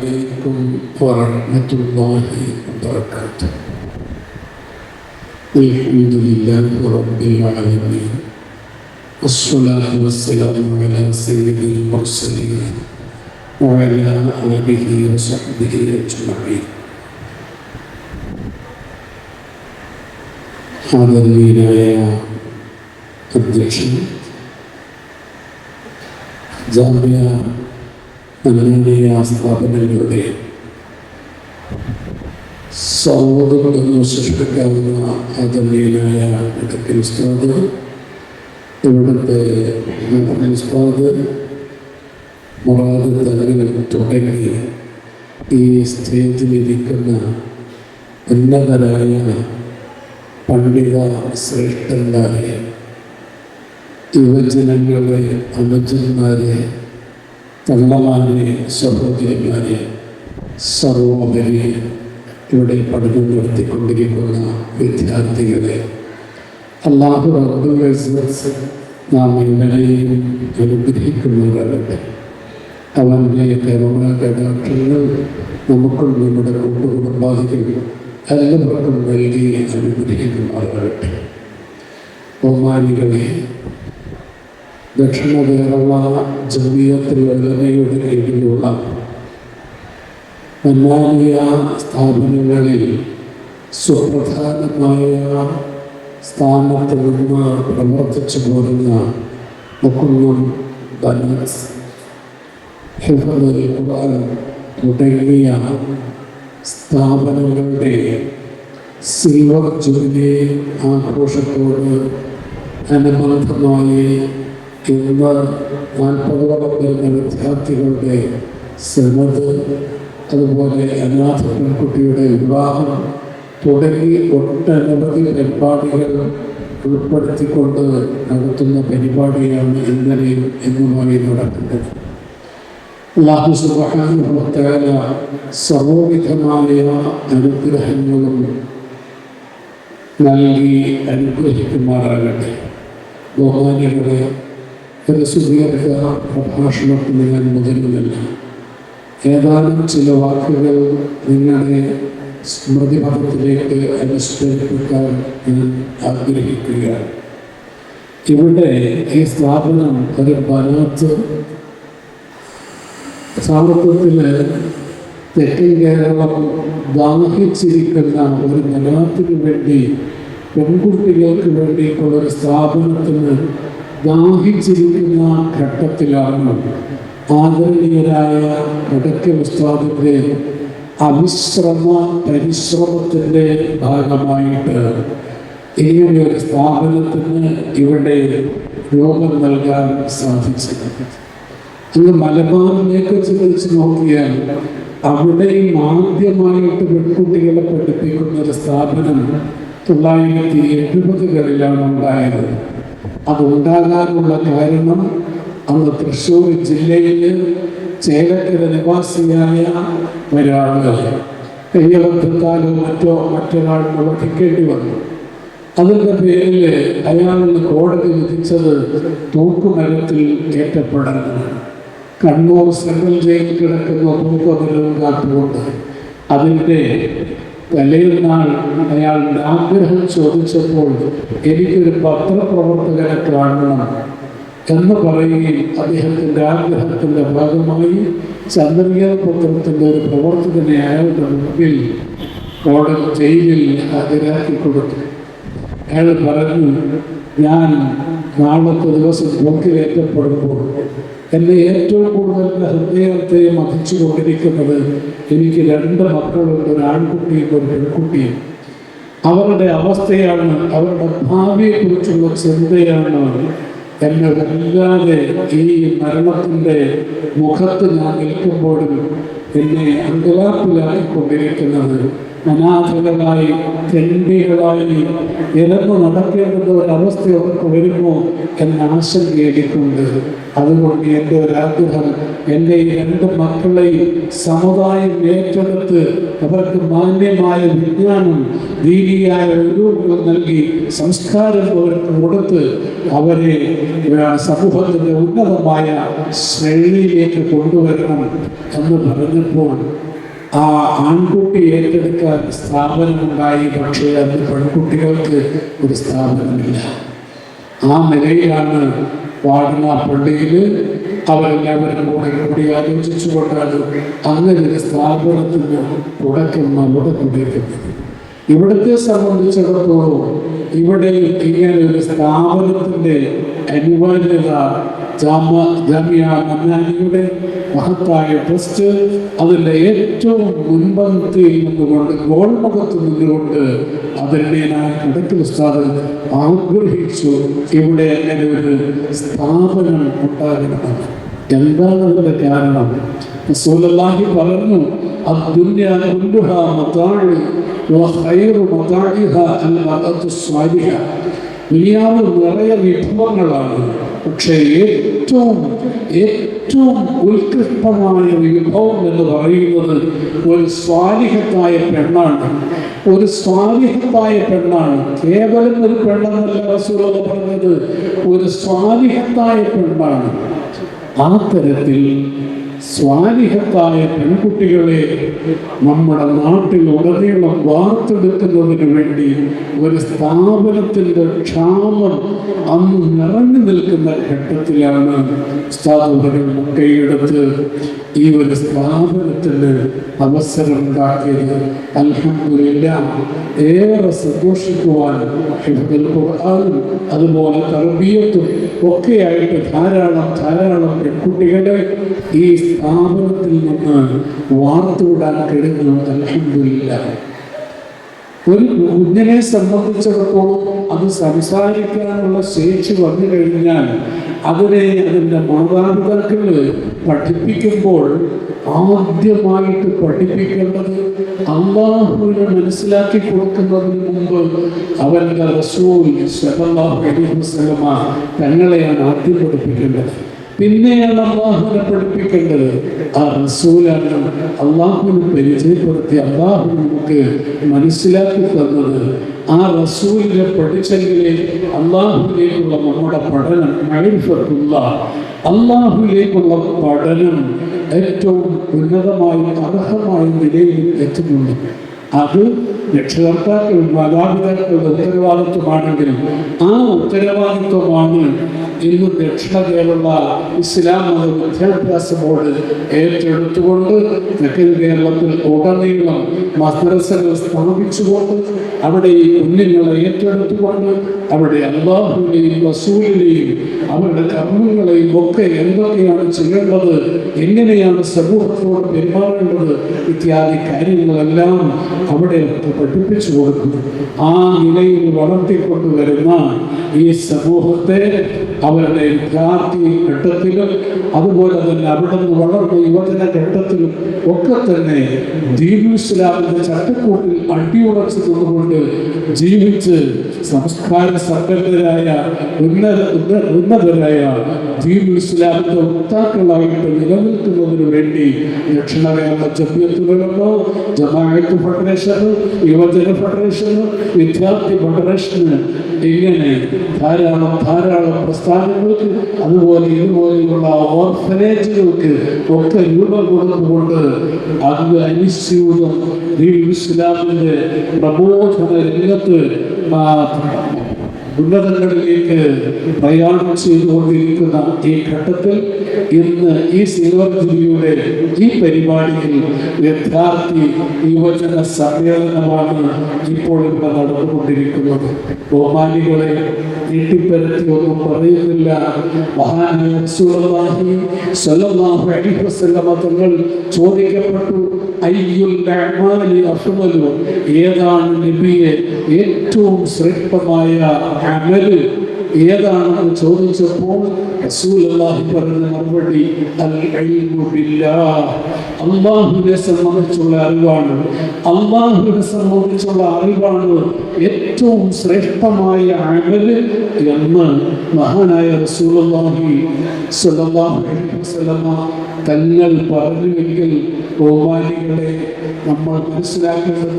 عليكم ورحمة الله وبركاته الحمد لله رب العالمين والصلاة والسلام على سيد المرسلين وعلى آله وصحبه أجمعين ആദരണീയനായ അധ്യക്ഷൻ ജാമ്യ അനന്യ സ്ഥാപനങ്ങളുടെ സൗഹൃദങ്ങളെന്ന് സൃഷ്ടിക്കാവുന്ന ആദരണീയനായ ഇടയ്ക്കൽ ഉസ്താദ് ഇവിടുത്തെ ഉസ്താദ് മുറാദ് തലങ്ങൾ തുടങ്ങി ഈ സ്റ്റേജിലിരിക്കുന്ന ഉന്നതരായ പണ്ഡിത ശ്രേഷ്ഠന്മാരെ യുവജനങ്ങളെ അനുജന്മാരെ തള്ളമാരെ സഹോദരിമാരെ സർവോപരി ഇവിടെ പഠനം നടത്തിക്കൊണ്ടിരിക്കുന്ന വിദ്യാർത്ഥികളെ അള്ളാഹു ഇസ്സത്ത് നാം ഇവരെയും അനുഗ്രഹിക്കുന്നവരല്ലേ അവന്റെ കരുണ കടാക്ഷങ്ങൾ നമുക്കും നമ്മുടെ കൂട്ടുകുടുംബാദികൾ എല്ലാവർക്കും നൽകി അനുഗ്രഹിക്കുന്നവരാകട്ടെ ബഹുമാനികളെ ദക്ഷിണ കേരള ജമീയത്തിൽ വെള്ളനയുടെ കീഴിലുള്ള മന്നാലിയ സ്ഥാപനങ്ങളിൽ സുപ്രധാനമായ സ്ഥാനത്ത് നിന്ന് പ്രവർത്തിച്ചു പോരുന്ന മുക്കുന്നം ബനസ് ഹിഫദ് ഖുർആൻ തുടങ്ങിയ സ്ഥാപനങ്ങളുടെ സിൽവർ ജൂബിലി ആഘോഷത്തോട് അനുബന്ധമായി ഇന്ന് നാൽപ്പതോളം വരുന്ന വിദ്യാർത്ഥികളുടെ ശ്രമത് അതുപോലെ അനാഥ പെൺകുട്ടിയുടെ വിവാഹം തുടങ്ങി ഒട്ടനവധി പരിപാടികൾ ഉൾപ്പെടുത്തിക്കൊണ്ട് നടത്തുന്ന പരിപാടിയാണ് ഇന്നലെയും ഇന്നുമായി നടക്കുന്നത്. അള്ളാഹു സുബാനുഭവത്താല സർവവിധമായ അനുഗ്രഹങ്ങളും നൽകി അനുഗ്രഹിക്കുമാറാകട്ടെ. ബഹുമാനികളെ സുദീർഘ പ്രഭാഷണത്തിന് ഞാൻ മുതിരുന്നില്ല ഏതാനും ചില വാക്കുകൾ നിങ്ങളെ സ്മൃതിപഥത്തിലേക്ക് അനുസ്മരിപ്പിക്കാൻ ഞാൻ ആഗ്രഹിക്കുകയാണ്. ഇവിടെ ഈ സ്ഥാപനം ഒരു ബനാത്ത് സാമ്പത്തികത്തിൽ തെക്കൻ കേരളം ദാഹിച്ചിരിക്കുന്ന ഒരു ബനാത്തിന് വേണ്ടി പെൺകുട്ടികൾക്ക് വേണ്ടിയിട്ടുള്ള ഒരു സ്ഥാപനത്തിന് ദാഹിച്ചിരിക്കുന്ന ഘട്ടത്തിലാണ് ആദരണീയരായ വടക്കേ ഉസ്താദിന്റെ അവിശ്രമ പരിശ്രമത്തിന്റെ ഭാഗമായിട്ട് ഇങ്ങനെ ഒരു സ്ഥാപനത്തിന് ഇവിടെ രൂപം നൽകാൻ സാധിച്ചത്. മലബാർ മലബാറിലേക്ക് ചിന്തിച്ച് നോക്കിയാൽ അവിടെയും ആദ്യമായിട്ട് പെൺകുട്ടികളെ പഠിപ്പിക്കുന്ന ഒരു സ്ഥാപനം തൊള്ളായിരത്തി എഴുപതുകളിലാണ് ഉണ്ടായത്. അതുണ്ടാകാനുള്ള കാരണം അന്ന് തൃശ്ശൂർ ജില്ലയിൽ ചേലക്കര നിവാസിയായ ഒരാൾ കയ്യബദ്ധത്താലോ മറ്റോ മറ്റൊരാൾ വധിക്കേണ്ടി വന്നു. അതിന്റെ പേരിൽ അയാളിന് കോടതി വിധിച്ചത് തൂക്കുമരത്തിൽ കയറ്റപ്പെടാനാണ് കണ്ണൂർ സെൻട്രൽ ജയിലിൽ കിടക്കുന്ന തൂക്കുമരം കാത്തുകൊണ്ട് അതിന്റെ തലേന്നാൾ അയാളുടെ ആഗ്രഹം ചോദിച്ചപ്പോൾ എനിക്കൊരു പത്രപ്രവർത്തകനെ കാണണം എന്ന് പറയുകയും അദ്ദേഹത്തിന്റെ ആഗ്രഹത്തിന്റെ ഭാഗമായി ചന്ദ്രിക പത്രത്തിന്റെ ഒരു പ്രവർത്തകനെ അയാളുടെ മുമ്പിൽ കോടതി ജയിലിൽ ഹാജരാക്കി കൊടുത്തു. അയാൾ പറഞ്ഞു ഞാൻ നാളത്തെ ദിവസം പോക്കിലേറ്റപ്പെടുമ്പോൾ എന്നെ ഏറ്റവും കൂടുതൽ എന്റെ ഹൃദയത്തെ മതിച്ചു കൊണ്ടിരിക്കുന്നത് എനിക്ക് രണ്ട് മക്കളുണ്ട് ഒരു ആൺകുട്ടിയും ഒരു പെൺകുട്ടിയും. അവരുടെ അവസ്ഥയാണ് അവരുടെ ഭാവിയെക്കുറിച്ചുള്ള ചിന്തയാണ് എന്നെ വല്ലാതെ ഈ മരണത്തിന്റെ മുഖത്ത് ഞാൻ നിൽക്കുമ്പോഴും എന്നെ അങ്കലാപ്പിലാക്കിക്കൊണ്ടിരിക്കുന്നത്. അനാഥകളായി തെണ്ടികളായി ഇറന്നു നടക്കേണ്ടുന്ന ഒരവസ്ഥ അവർക്ക് വരുമോ എന്ന ആശങ്ക എനിക്കുണ്ട് അതുകൊണ്ട് എൻ്റെ ഒരാഗ്രഹം എൻ്റെ ഈ രണ്ട് മക്കളെയും സമുദായം ഏറ്റെടുത്ത് അവർക്ക് മാന്യമായ വിജ്ഞാനം ദീനിയായ ഒഴിവുകൾ നൽകി സംസ്കാരം അവർക്ക് കൊടുത്ത് അവരെ ആ, സമൂഹത്തിൻ്റെ ഉന്നതമായ ശ്രേണിയിലേക്ക് കൊണ്ടുവരണം എന്ന് പറഞ്ഞപ്പോൾ ആ ആൺകുട്ടി ഏറ്റെടുക്കാൻ സ്ഥാപനമുണ്ടായി പക്ഷേ അന്ന് പെൺകുട്ടികൾക്ക് ഒരു സ്ഥാപനമില്ല. ആ നിലയിലാണ് പാടുന്ന പള്ളിയിൽ അവരെല്ലാവരും കൂടെ കൂടി ആലോചിച്ചുകൊണ്ടാണ് അങ്ങനെ ഒരു സ്ഥാപനത്തിന് തുടക്കം അവിടെ കുടിക്കുന്നത് ഇവിടത്തെ സംബന്ധിച്ചിടത്തോളം ഇവിടെ ഇങ്ങനെ ഒരു സ്ഥാപനത്തിന്റെ അനിവാര്യത ജാമ ജാമ്യ മന്നാനിയുടെ മഹത്തായ ട്രസ്റ്റ് അതിൻ്റെ ഏറ്റവും മുൻപന്തിയിൽ നിന്നുകൊണ്ട് ഗോൾമുഖത്ത് നിന്നുകൊണ്ട് അതിൻ്റെതായ കിടക്കൽ ഉസ്താദ് ആഗ്രഹിച്ചു ഇവിടെ അങ്ങനെ ഒരു സ്ഥാപനം ഉണ്ടാകണമെന്ന് എന്താണ് അതിൻ്റെ കാരണം റസൂലുള്ളാഹി പറഞ്ഞു الدنيا كلها متاع وخير متاعها المرأة الصالحة ദുനിയാവ് നിറയെ വിഭവങ്ങളാണ്. പക്ഷേ ഏറ്റവും ഏറ്റവും ഉത്കൃഷ്ടമായ വിഭവം എന്ന് പറയുന്നത് ഒരു സ്വാലിഹത്തായ പെണ്ണാണ്. ഒരു സ്വാലിഹത്തായ പെണ്ണാണ്. കേവലം ഒരു പെണ്ണെന്നല്ല റസൂലുള്ള പറഞ്ഞത്. ഒരു സ്വാലിഹത്തായ പെണ്ണാണ്. ആ തരത്തിൽ സ്വാലിഹത്തായ പെൺകുട്ടികളെ നമ്മുടെ നാട്ടിൽ ഉടനീളം വാർത്തെടുക്കുന്നതിന് വേണ്ടി ഒരു സ്ഥാപനത്തിന്റെ ക്ഷാമം അന്ന് നിറഞ്ഞു നിൽക്കുന്ന ഘട്ടത്തിലാണ് സ്ഥാപകരെ കൈയെടുത്ത് ഈ ഒരു സ്ഥാപനത്തിന് അവസരം ഉണ്ടാക്കിയത് അൽഹംദുലില്ല ഏറെ സന്തോഷിക്കുവാൻ അതുപോലെ തർബീയത്തും ഒക്കെയായിട്ട് ധാരാളം ധാരാളം പെൺകുട്ടികളെ ഈ സ്ഥാപനത്തിൽ നിന്ന് വാർത്തുവിടാൻ കഴിഞ്ഞു അലഹമില്ല ഒരു കുഞ്ഞിനെ സംബന്ധിച്ചിടത്തോളം അത് സംസാരിക്കാനുള്ള ശേഷി വന്നു കഴിഞ്ഞാൽ അതിനെ അതിന്റെ മാതാപിതാക്കൾ പഠിപ്പിക്കുമ്പോൾ ആദ്യമായിട്ട് പഠിപ്പിക്കേണ്ടത് അള്ളാഹുവിനെ മനസ്സിലാക്കി കൊടുക്കുന്നതിന് മുമ്പ് അവന്റെ റസൂൽ തങ്ങളെയാണ് ആദ്യം പഠിപ്പിക്കേണ്ടത്. പിന്നെയാണ് അള്ളാഹുവിനെ പഠിപ്പിക്കേണ്ടത്. ആ റസൂലാണ് അള്ളാഹുവിനെ പരിചയപ്പെടുത്തി അള്ളാഹു നമുക്ക് മനസ്സിലാക്കി തന്നത്. ആ റസൂലിനെ പഠിച്ചെങ്കിലേ അള്ളാഹുലേക്കുള്ള നമ്മുടെ പഠനം മൈഫത്തുള്ള അള്ളാഹുവിലേക്കുള്ള പഠനം ഏറ്റവും ഉന്നതമായും അർഹമായും നിലയിൽ എത്തുന്നുള്ളൂ അത് രക്ഷകർത്താക്കൾ മാതാപിതാക്കളുടെ ഉത്തരവാദിത്വമാണെങ്കിലും ആ ഉത്തരവാദിത്വമാണ് ഇന്ന് ദക്ഷിണ കേരള ഇസ്ലാം മത വിദ്യാഭ്യാസ ബോർഡ് ഏറ്റെടുത്തുകൊണ്ട് തെക്കൻ കേരളത്തിൽ ഉടനീളം മദ്രസകൾ സ്ഥാപിച്ചുകൊണ്ട് അവിടെ ഈ കുഞ്ഞുങ്ങളെ ഏറ്റെടുത്തുകൊണ്ട് അവിടെ അള്ളാഹുവിനെയും വസൂലിനെയും അവരുടെ കർമ്മങ്ങളെയും ഒക്കെ എന്തൊക്കെയാണ് ചെയ്യേണ്ടത് എങ്ങനെയാണ് സമൂഹത്തോട് പെരുമാറേണ്ടത് ഇത്യാദി കാര്യങ്ങളെല്ലാം അവിടെ പഠിപ്പിച്ചു കൊടുക്കുന്നു. ആ നിലയിൽ വളർത്തിക്കൊണ്ടുവരുന്ന ഈ സമൂഹത്തെ അവരുടെ വിദ്യാർത്ഥി ഘട്ടത്തിലും അതുപോലെ തന്നെ അവിടെ നിന്ന് വളർന്ന യുവജന ഘട്ടത്തിലും ഒക്കെ തന്നെ ദീപു ഇസ്ലാമിന്റെ ചട്ടക്കൂട്ടിൽ അടിയുറച്ചു നിന്നുകൊണ്ട് ജീവിച്ച് സംസ്കാര സമ്പന്നരായ ഉന്നത ഉന്നതരായ ദീപു ഇസ്ലാമിന്റെ വക്താക്കളായിട്ട് നിലനിൽക്കുന്നതിന് വേണ്ടി ദക്ഷിണ കേരള ജമ്യത്തുകളെന്നോ ജമാഅത്ത് ഫെഡറേഷന് യുവജന ഫെഡറേഷന് വിദ്യാർത്ഥി ഫെഡറേഷന് ഇങ്ങനെ ധാരാളം ധാരാളം പ്രസ്ഥാനങ്ങൾക്ക് അതുപോലെ ഇതുപോലെയുള്ള ഓർഫനേജുകൾക്ക് ഒക്കെ രൂപം കൊടുത്തുകൊണ്ട് അങ്ങ് അനിശ്ചിതം ഇസ്ലാമിന്റെ പ്രബോധന രംഗത്ത് ഉന്നതങ്ങളിലേക്ക് പ്രയാണം ചെയ്തുകൊണ്ടിരിക്കുന്ന ഈ ഘട്ടത്തിൽ ഇന്ന് ഈ സിൽവർ ജൂബിലിയുടെ ഈ പരിപാടിയിൽ വിദ്യാർത്ഥി യുവജന സമ്മേളനമാണ് ഇപ്പോൾ ഇവിടെ നടന്നുകൊണ്ടിരിക്കുന്നത്. ബഹുമാനികളെ നീട്ടിപ്പരത്തി ഒന്നും പറയുന്നില്ല. തങ്ങൾ ചോദിക്കപ്പെട്ടു ഏതാണ് നബിയെ ഏറ്റവും ശ്രേഷ്ഠമായ അമൽ ഏതാണെന്ന് ചോദിച്ചപ്പോൾ പറഞ്ഞ മറുപടി അള്ളാഹുവിനെ സംബന്ധിച്ചുള്ള അറിവാണ്. അള്ളാഹുവിനെ സംബന്ധിച്ചുള്ള അറിവാണ് ഏറ്റവും ശ്രേഷ്ഠമായ അമൽ എന്ന് മഹാനായ സ്വല്ലല്ലാഹു അലൈഹി തങ്ങൾ പറഞ്ഞുവെങ്കിൽ ബഹുമാനികളെ നമ്മൾ മനസ്സിലാക്കേണ്ടത്